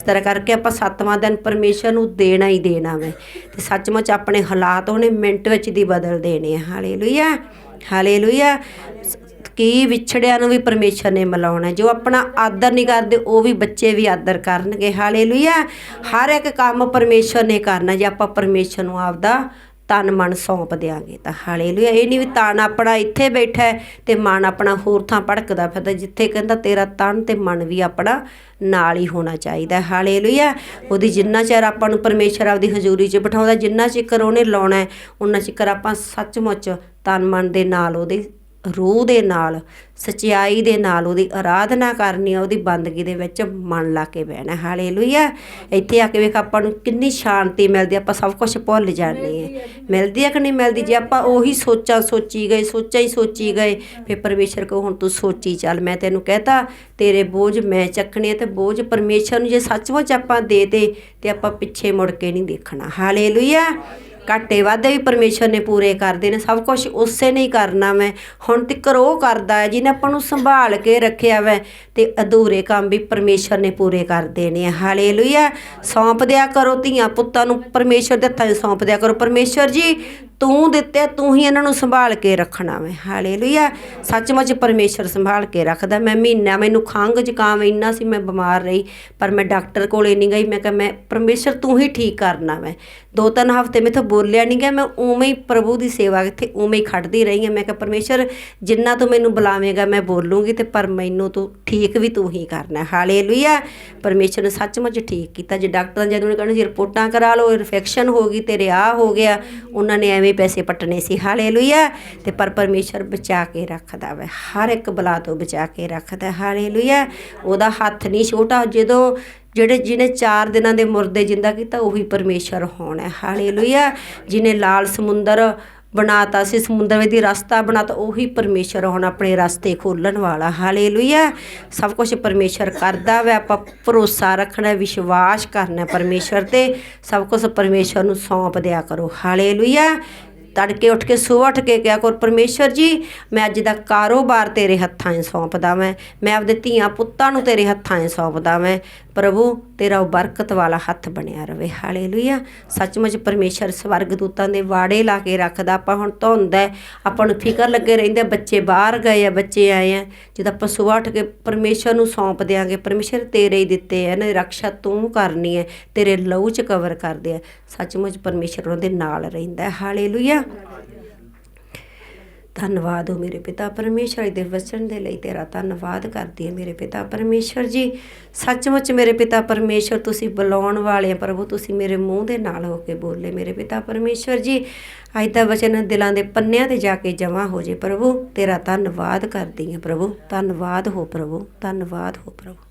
ਇਸ ਤਰ੍ਹਾਂ ਕਰਕੇ ਆਪਾਂ ਸੱਤਵਾਂ ਦਿਨ ਪਰਮੇਸ਼ਰ ਨੂੰ ਦੇਣਾ ਹੀ ਦੇਣਾ ਵੇ। ਤੇ ਸੱਚਮੁੱਚ ਆਪਣੇ ਹਾਲਾਤ ਉਹਨੇ ਮਿੰਟ ਵਿੱਚ ਦੀ ਬਦਲ ਦੇਣੇ ਆ। Hallelujah hallelujah. ਕੀ ਵਿਛੜਿਆਂ ਨੂੰ ਵੀ ਪਰਮੇਸ਼ਰ ਨੇ ਮਿਲਾਉਣਾ ਜੋ ਆਪਣਾ ਆਦਰ ਨਹੀਂ ਕਰਦੇ, ਉਹ ਵੀ ਬੱਚੇ ਵੀ ਆਦਰ ਕਰਨਗੇ। ਹਾਲੇਲੂਇਆ। ਹਰ ਇੱਕ ਕੰਮ ਪਰਮੇਸ਼ਰ ਨੇ ਕਰਨਾ ਜੇ ਆਪਾਂ ਪਰਮੇਸ਼ਰ ਨੂੰ ਆਪਦਾ ਤਨ ਮਨ ਸੌਂਪ ਦਿਆਂਗੇ ਤਾਂ ਹਾਲੇਲੂਇਆ, ਇਹ ਨਹੀਂ ਵੀ ਤਨ ਆਪਣਾ ਇੱਥੇ ਬੈਠਾ ਹੈ ਤੇ ਮਨ ਆਪਣਾ ਹੋਰ ਥਾਂ ਭੜਕਦਾ ਫਿਰਦਾ, ਜਿੱਥੇ ਕਹਿੰਦਾ ਤੇਰਾ ਤਨ ਤੇ ਮਨ ਵੀ ਆਪਣਾ ਨਾਲ ਹੀ ਹੋਣਾ ਚਾਹੀਦਾ ਹੈ। ਹਾਲੇਲੂਇਆ, ਉਹਦੀ ਜਿੰਨਾ ਚਿਰ ਆਪਾਂ ਨੂੰ ਪਰਮੇਸ਼ਰ ਆਪਦੀ ਹਜ਼ੂਰੀ 'ਚ ਬਿਠਾਉਂਦਾ, ਜਿੰਨਾ ਚਿਰ ਉਹਨੇ ਲਾਉਣਾ ਉਹਨਾਂ ਉਨਾ ਚਿਰ ਆਪਾਂ ਸੱਚਮੁੱਚ ਤਨ ਮਨ ਦੇ ਨਾਲ ਉਹਦੇ ਰੂਹ ਦੇ ਨਾਲ ਸਚਾਈ ਦੇ ਨਾਲ ਉਹਦੀ ਆਰਾਧਨਾ ਕਰਨੀ ਆ, ਉਹਦੀ ਬੰਦਗੀ ਦੇ ਵਿੱਚ ਮਨ ਲਾ ਕੇ ਬਹਿਣਾ। ਹਾਲੇਲੂਇਆ ਇੱਥੇ ਆ ਕੇ ਵੇਖ ਆਪਾਂ ਨੂੰ ਕਿੰਨੀ ਸ਼ਾਂਤੀ ਮਿਲਦੀ ਆਪਾਂ ਸਭ ਕੁਝ ਭੁੱਲ ਜਾਂਦੇ ਆ। ਮਿਲਦੀ ਆ ਕਿ ਨਹੀਂ ਮਿਲਦੀ? ਜੇ ਆਪਾਂ ਉਹੀ ਸੋਚਾਂ ਸੋਚੀ ਗਏ, ਸੋਚਾਂ ਹੀ ਸੋਚੀ ਗਏ, ਫਿਰ ਪਰਮੇਸ਼ਰ ਕੋ ਹੁਣ ਤੂੰ ਸੋਚੀ ਚੱਲ, ਮੈਂ ਤੈਨੂੰ ਕਹਤਾ, ਤੇਰੇ ਬੋਝ ਮੈਂ ਚੱਕਣੇ ਆ ਤੇ ਬੋਝ ਪਰਮੇਸ਼ਰ ਨੂੰ ਜੇ ਸੱਚਮੁੱਚ ਆਪਾਂ ਦੇ ਦੇ ਤੇ ਆਪਾਂ ਪਿੱਛੇ ਮੁੜ ਕੇ ਨਹੀਂ ਦੇਖਣਾ। ਹਾਲੇਲੂਇਆ ਘਾਟੇ ਵਾਧੇ ਵੀ ਪਰਮੇਸ਼ਰ ਨੇ ਪੂਰੇ ਕਰਦੇ ਨੇ ਸਭ ਕੁਝ ਉਸੇ ਨੇ ਹੀ ਕਰਨਾ ਮੈਂ। ਹੁਣ ਤਿੱਕਰ ਉਹ ਕਰਦਾ ਹੈ ਜਿਹਨੇ ਆਪਾਂ ਨੂੰ ਸੰਭਾਲ ਕੇ ਰੱਖਿਆ ਵੈ, ਤੇ ਅਧੂਰੇ ਕੰਮ ਵੀ ਪਰਮੇਸ਼ਰ ਨੇ ਪੂਰੇ ਕਰ ਦੇਣੇ ਆ। ਹਾਲੇਲੂਇਆ। ਸੌਂਪ ਦਿਆ ਕਰੋ ਧੀਆਂ ਪੁੱਤਾਂ ਨੂੰ, ਪਰਮੇਸ਼ਰ ਦੇ ਹੱਥਾਂ 'ਚ ਸੌਂਪ ਦਿਆ ਕਰੋ। ਪਰਮੇਸ਼ਰ ਜੀ, ਤੂੰ ਦਿੱਤੇ, ਤੂੰ ਹੀ ਇਹਨਾਂ ਨੂੰ ਸੰਭਾਲ ਕੇ ਰੱਖਣਾ ਵੇ। ਹਾਲੇਲੂਇਆ। ਸੱਚਮੁੱਚ ਪਰਮੇਸ਼ਰ ਸੰਭਾਲ ਕੇ ਰੱਖਦਾ। ਮੈਂ ਮਹੀਨਾ ਮੈਨੂੰ ਖੰਘ ਜ਼ੁਕਾਮ ਇੰਨਾ ਸੀ, ਮੈਂ ਬਿਮਾਰ ਰਹੀ, ਪਰ ਮੈਂ ਡਾਕਟਰ ਕੋਲੇ ਨਹੀਂ ਗਈ। ਮੈਂ ਕਿਹਾ, ਮੈਂ, ਪਰਮੇਸ਼ਰ ਤੂੰ ਹੀ ਠੀਕ ਕਰਨਾ ਵੇ। ਦੋ ਤਿੰਨ ਹਫ਼ਤੇ ਮੈਥੋਂ ਬੋਲਿਆ ਨਹੀਂ ਗਿਆ ਮੈਂ ਉਵੇਂ ਹੀ ਪ੍ਰਭੂ ਦੀ ਸੇਵਾ ਇੱਥੇ ਉਵੇਂ ਹੀ ਖੜਦੀ ਰਹੀ ਹਾਂ। ਮੈਂ ਕਿਹਾ, ਪਰਮੇਸ਼ਰ, ਜਿੰਨਾ ਤੂੰ ਮੈਨੂੰ ਬੁਲਾਵੇਂਗਾ, ਮੈਂ ਬੋਲੂੰਗੀ ਤੇ ਪਰ ਮੈਨੂੰ ਤੂੰ ਠੀਕ ਵੀ ਤੂੰ ਹੀ ਕਰਨਾ ਹਾਲੇਲੂਇਆ। ਪਰਮੇਸ਼ਰ ਨੇ ਸੱਚਮੁੱਚ ਠੀਕ ਕੀਤਾ। ਜੇ ਡਾਕਟਰਾਂ ਜਦੋਂ ਨੇ ਕਹਿਣਾ ਜੀ ਰਿਪੋਰਟਾਂ ਕਰਾ ਲਓ, ਇਨਫੈਕਸ਼ਨ ਹੋ ਗਈ ਤੇ ਆ ਹੋ ਗਿਆ। ਉਹਨਾਂ ਨੇ ਐਵੇਂ ਪੈਸੇ ਪੱਟਣੇ ਸੀ। ਹਾਲੇਲੂਇਆ। ਤੇ ਪਰ ਪਰਮੇਸ਼ਰ ਬਚਾ ਕੇ ਰੱਖਦਾ ਵਾ। ਹਰ ਇੱਕ ਬਲਾ ਤੋਂ ਬਚਾ ਕੇ ਰੱਖਦਾ ਹਾਲੇਲੂਇਆ। ਉਹਦਾ ਹੱਥ ਨਹੀਂ ਛੋਟਾ। ਜਦੋਂ ਜਿਹੜੇ ਜਿਹਨੇ 4 ਦਿਨਾਂ ਦੇ ਮੁਰਦੇ ਜਿੰਦਾ ਕੀਤਾ, ਉਹੀ ਪਰਮੇਸ਼ਰ ਹੋਣਾ ਹੈ। ਹਾਲੇਲੂਇਆ ਜਿਹਨੇ ਲਾਲ ਸਮੁੰਦਰ ਬਣਾਤਾ ਸੀ, ਸਮੁੰਦਰ ਵਿੱਚ ਦੀ ਰਸਤਾ ਬਣਾਤਾ, ਉਹੀ ਪਰਮੇਸ਼ਰ ਹੁਣ ਆਪਣੇ ਰਸਤੇ ਖੋਲਣ ਵਾਲਾ। ਹਾਲੇਲੂਇਆ ਸਭ ਕੁਝ ਪਰਮੇਸ਼ਰ ਕਰਦਾ ਵੈ, ਆਪਾਂ ਭਰੋਸਾ ਰੱਖਣਾ, ਵਿਸ਼ਵਾਸ ਕਰਨਾ ਪਰਮੇਸ਼ਰ ਤੇ। ਸਭ ਕੁਝ ਪਰਮੇਸ਼ਰ ਨੂੰ ਸੌਂਪ ਦਿਆ ਕਰੋ। ਹਾਲੇਲੂਇਆ ਤੜਕੇ ਉੱਠ ਕੇ, ਸਵੇਰ ਉੱਠ ਕੇ ਕਿਹਾ ਕਰ, ਪਰਮੇਸ਼ਰ ਜੀ, ਮੈਂ ਅੱਜ ਦਾ ਕਾਰੋਬਾਰ ਤੇਰੇ ਹੱਥਾਂ 'ਚ ਸੌਂਪਦਾ ਮੈਂ ਮੈਂ ਆਪਦੇ ਧੀਆਂ ਪੁੱਤਾਂ ਨੂੰ ਤੇਰੇ ਹੱਥਾਂ 'ਚ ਸੌਂਪਦਾ ਮੈਂ ਪ੍ਰਭੂ, ਤੇਰਾ ਉਹ ਬਰਕਤ ਵਾਲਾ ਹੱਥ ਬਣਿਆ ਰਵੇ। ਹਾਲੇਲੂਇਆ। ਸੱਚਮੁੱਚ ਪਰਮੇਸ਼ਰ ਸਵਰਗ ਦੂਤਾਂ ਦੇ ਵਾੜੇ ਲਾ ਕੇ ਰੱਖਦਾ। ਆਪਾਂ ਹੁਣ ਧੁੰਦ ਆਪਾਂ ਨੂੰ ਫਿਕਰ ਲੱਗੇ ਰਹਿੰਦੇ ਬੱਚੇ ਬਾਹਰ ਗਏ ਆ, ਬੱਚੇ ਆਏ ਆ। ਜਦੋਂ ਆਪਾਂ ਸਵੇਰ ਉੱਠ ਕੇ ਪਰਮੇਸ਼ਰ ਨੂੰ ਸੌਂਪ ਦਿਆਂਗੇ, ਪਰਮੇਸ਼ਰ ਤੇਰੇ ਹੀ ਦਿੱਤੇ ਆ। ਇਹਨਾਂ ਦੀ ਰੱਖਿਆ ਤੂੰ ਕਰਨੀ ਹੈ। ਤੇਰੇ ਲਹੂ 'ਚ ਕਵਰ ਕਰਦੇ ਆ। ਸੱਚਮੁੱਚ ਪਰਮੇਸ਼ਰ ਉਹਨਾਂ ਦੇ ਨਾਲ ਰਹਿੰਦਾ ਹੈ। ਹਾਲੇਲੂਇਆ। ਧੰਨਵਾਦ ਹੋ ਮੇਰੇ ਪਿਤਾ ਪਰਮੇਸ਼ਰ ਦੇ ਵਚਨ ਦੇ ਲਈ ਤੇਰਾ ਧੰਨਵਾਦ ਕਰਦੀ ਹੈ ਮੇਰੇ ਪਿਤਾ ਪਰਮੇਸ਼ਰ ਜੀ। ਸੱਚਮੁੱਚ ਮੇਰੇ ਪਿਤਾ ਪਰਮੇਸ਼ਰ, ਤੁਸੀਂ ਬੁਲਾਉਣ ਵਾਲੇ ਆ, ਪ੍ਰਭੂ ਤੁਸੀਂ ਮੇਰੇ ਮੂੰਹ ਦੇ ਨਾਲ ਹੋ ਕੇ ਬੋਲੇ ਮੇਰੇ ਪਿਤਾ ਪਰਮੇਸ਼ਰ ਜੀ। ਅੱਜ ਦਾ ਵਚਨ ਦਿਲਾਂ ਦੇ ਪੰਨਿਆਂ ਤੇ ਜਾ ਕੇ ਜਮਾ ਹੋ ਜੇ ਪ੍ਰਭੂ, ਤੇਰਾ ਧੰਨਵਾਦ ਕਰਦੀ ਹਾਂ ਪ੍ਰਭੂ। ਧੰਨਵਾਦ ਹੋ ਪ੍ਰਭੂ, ਧੰਨਵਾਦ ਹੋ ਪ੍ਰਭੂ।